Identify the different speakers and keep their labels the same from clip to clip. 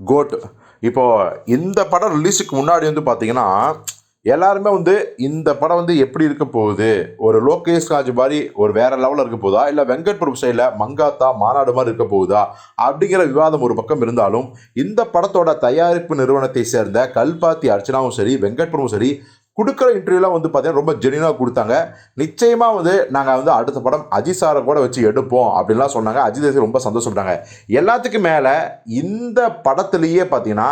Speaker 1: Code இப்போது இந்த படம் ரிலீஸுக்கு முன்னாடி வந்து பார்த்தீங்கன்னா எல்லாருமே வந்து இந்த படம் வந்து எப்படி இருக்க போகுது? ஒரு லோகேஷ் ராஜ் மாதிரி ஒரு வேற லெவலில் இருக்க போகுதா? இல்லை வெங்கட் பிரபு சைடில் மங்காத்தா மாநாடு மாதிரி இருக்க போகுதா? அப்படிங்கிற விவாதம் ஒரு பக்கம் இருந்தாலும் இந்த படத்தோட தயாரிப்பு நிறுவனத்தை சேர்ந்த கல்பாத்தி அர்ச்சனாவும் சரி வெங்கட் பிரபுவும் சரி கொடுக்குற இன்டர்வியூலாம் வந்து பார்த்தீங்கன்னா ரொம்ப ஜெனியூனாக கொடுத்தாங்க. நிச்சயமாக வந்து நாங்கள் வந்து அடுத்த படம் அஜித் சாரை கூட வச்சு எடுப்போம் அப்படின்லாம் சொன்னாங்க. அஜித் ரசிகர் ரொம்ப சந்தோஷப்பட்டாங்க. எல்லாத்துக்கும் மேலே இந்த படத்துலேயே பார்த்தீங்கன்னா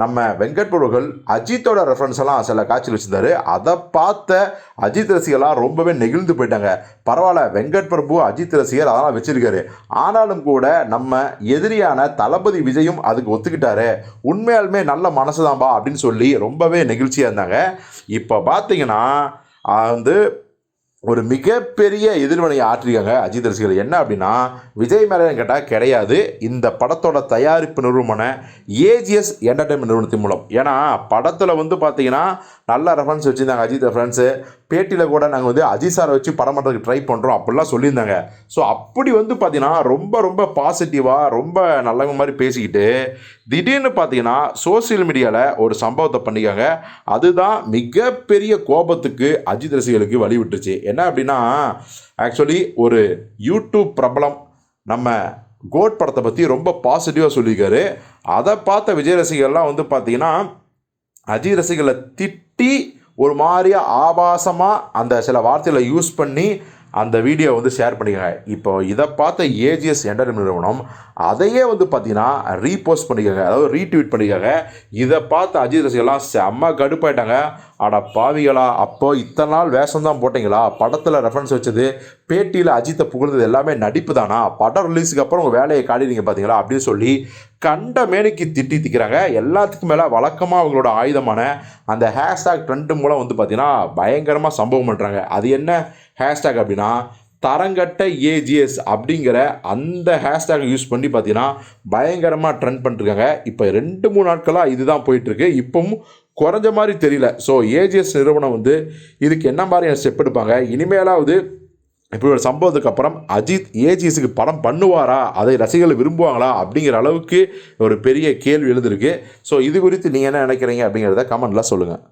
Speaker 1: நம்ம வெங்கட் பிரபுகள் அஜித்தோட ரெஃபரன்ஸ் எல்லாம் சில காட்சியில் வச்சிருந்தாரு. அதை பார்த்த அஜித் ரசிகர்லாம் ரொம்பவே நெகிழ்ந்து போயிட்டாங்க. பரவாயில்ல வெங்கட் பிரபு அஜித் ரசிகர் அதெல்லாம் வச்சிருக்காரு. ஆனாலும் கூட நம்ம எதிரியான தளபதி விஜயும் அதுக்கு ஒத்துக்கிட்டாரு. உண்மையாலுமே நல்ல மனசுதான்பா அப்படின்னு சொல்லி ரொம்பவே நெகிழ்ச்சியாக இருந்தாங்க. இப்போ பார்த்தீங்கன்னா வந்து ஒரு மிகப்பெரிய எதிர்வினையை ஆற்றிருக்காங்க அஜித் ரசிகர்கள். என்ன அப்படின்னா விஜய் மேலே கேட்டால் கிடையாது. இந்த படத்தோட தயாரிப்பு நிறுவனமான ஏஜிஎஸ் என்டர்டைன்மெண்ட் நிறுவனத்தின் மூலம். ஏன்னா படத்தில் வந்து பார்த்தீங்கன்னா நல்ல ரெஃபரன்ஸ் வச்சுருந்தாங்க அஜித் ரெஃபரன்ஸு பேட்டியில் கூட நாங்கள் வந்து அஜித் சாரை வச்சு படம் பண்ணுறதுக்கு ட்ரை பண்ணுறோம் அப்படிலாம் சொல்லியிருந்தாங்க. ஸோ அப்படி வந்து பார்த்தீங்கன்னா ரொம்ப ரொம்ப பாசிட்டிவாக ரொம்ப நல்லவங்க மாதிரி பேசிக்கிட்டு திடீர்னு பார்த்தீங்கன்னா சோஷியல் மீடியாவில் ஒரு சம்பவத்தை பண்ணிக்காங்க. அதுதான் மிகப்பெரிய கோபத்துக்கு அஜித் ரசிகர்களுக்கு வழிவிட்டுச்சு என்ன அப்படின்னா ஆக்சுவலி ஒரு யூடியூப் பிரபலம் நம்ம கோட் படத்தை பற்றி ரொம்ப பாசிட்டிவாக சொல்லியிருக்காரு. அதை பார்த்த விஜய் ரசிகர்லாம் வந்து பார்த்தீங்கன்னா அஜித் ரசிகர்களை திட்டி ஒரு மாதிரியாக ஆபாசமாக அந்த சில வார்த்தைகளை யூஸ் பண்ணி அந்த வீடியோ வந்து ஷேர் பண்ணிக்கங்க. இப்போ இதை பார்த்த ஏஜிஎஸ் என்டர்டைன்மெண்ட் நிறுவனம் அதையே வந்து பார்த்தீங்கன்னா ரீபோஸ்ட் பண்ணிக்காங்க. அதாவது ரீட்வீட் பண்ணிக்காங்க. இதை பார்த்து அஜித் ரசிகர்லாம் செம்ம கடுப்பாயிட்டாங்க. அட பாவிகளா அப்போ இத்தனை நாள் வேஷம் தான் போட்டிங்களா? படத்தில் ரெஃபரன்ஸ் வச்சது பேட்டியில் அஜித்தை புகழ்ந்தது எல்லாமே நடிப்பு தானா? படம் ரிலீஸுக்கு அப்புறம் உங்கள் வேலையை காட்டினீங்க பார்த்தீங்களா அப்படின்னு சொல்லி கண்ட மேனிக்கு திட்டி திக்கிறாங்க. எல்லாத்துக்கும் மேலே வழக்கமாக அவங்களோட ஆயுதமான அந்த ஹேஷ்டாக் ட்ரெண்டு மூலம் வந்து பார்த்தீங்கன்னா பயங்கரமாக சம்பவம் பண்ணுறாங்க அது என்ன? ஹேஷ்டாக் அப்படின்னா தரங்கட்ட ஏஜிஎஸ் அப்படிங்கிற அந்த ஹேஷ்டேக் யூஸ் பண்ணி பார்த்தீங்கன்னா பயங்கரமாக ட்ரெண்ட் பண்ணிருக்காங்க. இப்போ ரெண்டு மூணு நாட்களாக இதுதான் போயிட்டுருக்கு. இப்பவும் குறைஞ்ச மாதிரி தெரியல. ஸோ ஏஜிஎஸ் நிறுவனம் வந்து இதுக்கு என்ன மாதிரியான ஸ்டெப் எடுப்பாங்க? இனிமேலாவது இப்படி ஒரு சம்பவத்துக்கு அப்புறம் அஜித் ஏஜிஎஸ்க்கு படம் பண்ணுவாரா? அதை ரசிகர்கள் விரும்புவாங்களா? அப்படிங்கிற அளவுக்கு ஒரு பெரிய கேள்வி எழுந்திருக்கு. ஸோ இது குறித்து நீங்கள் என்ன நினைக்கிறீங்க அப்படிங்கிறத கமெண்ட்டில் சொல்லுங்கள்